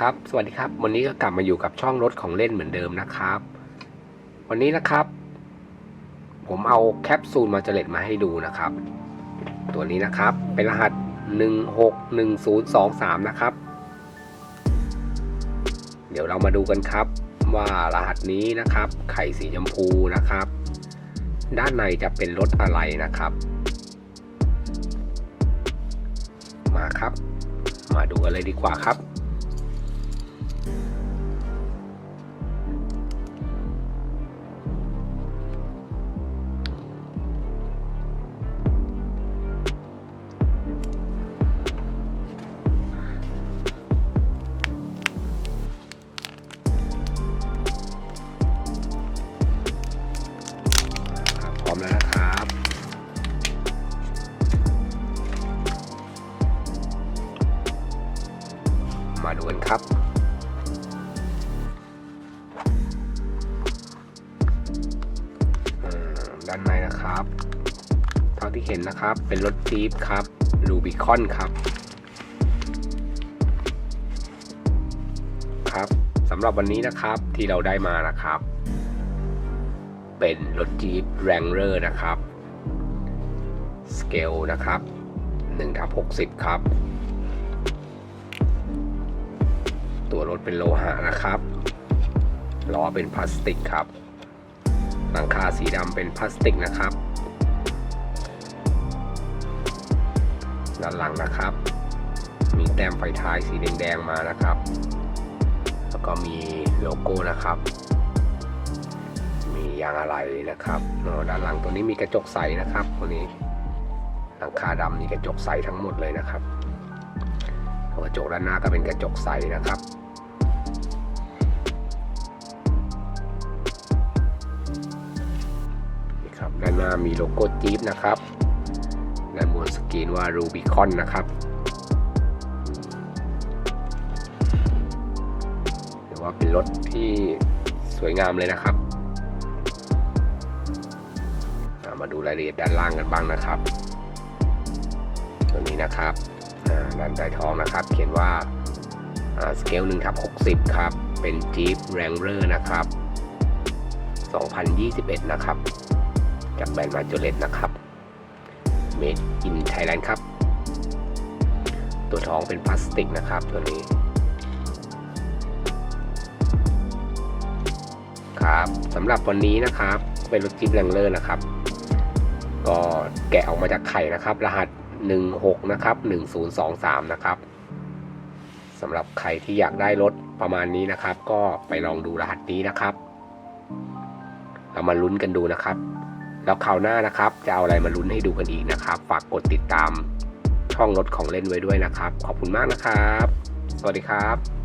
ครับ สวัสดีครับ วันนี้ก็กลับมาอยู่กับช่องรถของเล่นเหมือนเดิมนะครับ วันนี้นะครับ ผมเอาแคปซูลมาเจเลตมาให้ดูนะครับ ตัวนี้นะครับ เป็นรหัส 161023 นะครับ เดี๋ยวเรามาดูกันครับ ว่ารหัสนี้นะครับ ไข่สีชมพูนะครับ ด้านในจะเป็นรถอะไรนะครับ มาครับ มาดูกันเลยดีกว่าครับ มาดูกันครับด้านในนะครับ เท่าที่เห็นนะครับเป็นรถจี๊ปครับลูบิคอนครับ ครับสำหรับวันนี้นะครับที่เราได้มานะครับ เป็นรถจี๊ปแรงเลอร์นะครับสเกลนะครับ1ทับ60 ครับ ตัวรถเป็นโลหะนะครับล้อเป็นพลาสติกครับ หลังคาสีดำเป็นพลาสติกนะครับ ด้านหลังนะครับ มีแต้มไฟท้ายสีแดงๆมานะครับ แล้วก็มีโลโก้นะครับ มียางอะไรนะครับเนอะด้านหลังตัวนี้มีกระจกใสนะครับตัวนี้หลังคาดำนี่กระจกใสทั้งหมดเลยนะครับ กระจกด้านหน้าก็เป็นกระจกใสนะครับนี่ครับด้านหน้ามีโลโก้จี๊ปนะครับด้านบนสกรีนว่า Rubicon นะครับถือว่าเป็นรถที่สวยงามเลยนะครับ มาดูรายละเอียดด้านล่างกันบ้างนะครับ ตัวนี้นะครับ อ่าด้านใต้ท้องนะครับ เขียนว่าสเกล1ทับ60 ครับ เป็น Jeep Wrangler นะครับ 2021 นะครับ จากแบรนด์มาจเลตนะครับ Made in Thailand ครับ ตัวท้องเป็นพลาสติกนะครับตัวนี้ ครับสำหรับวันนี้นะครับ เป็นรถจิ๊บแรงเลอร์นะครับ ก็แกะออกมาจากไข่นะครับ รหัส 16 นะครับ 1023 นะครับสำหรับใครที่อยากได้รถประมาณนี้นะครับ ก็ไปลองดูรหัสนี้นะครับ เรามาลุ้นกันดูนะครับ แล้วคราวหน้านะครับ จะเอาอะไรมาลุ้นให้ดูกันอีกนะครับ ฝากกดติดตามช่องรถของเล่นไว้ด้วยนะครับ ขอบคุณมากนะครับ สวัสดีครับ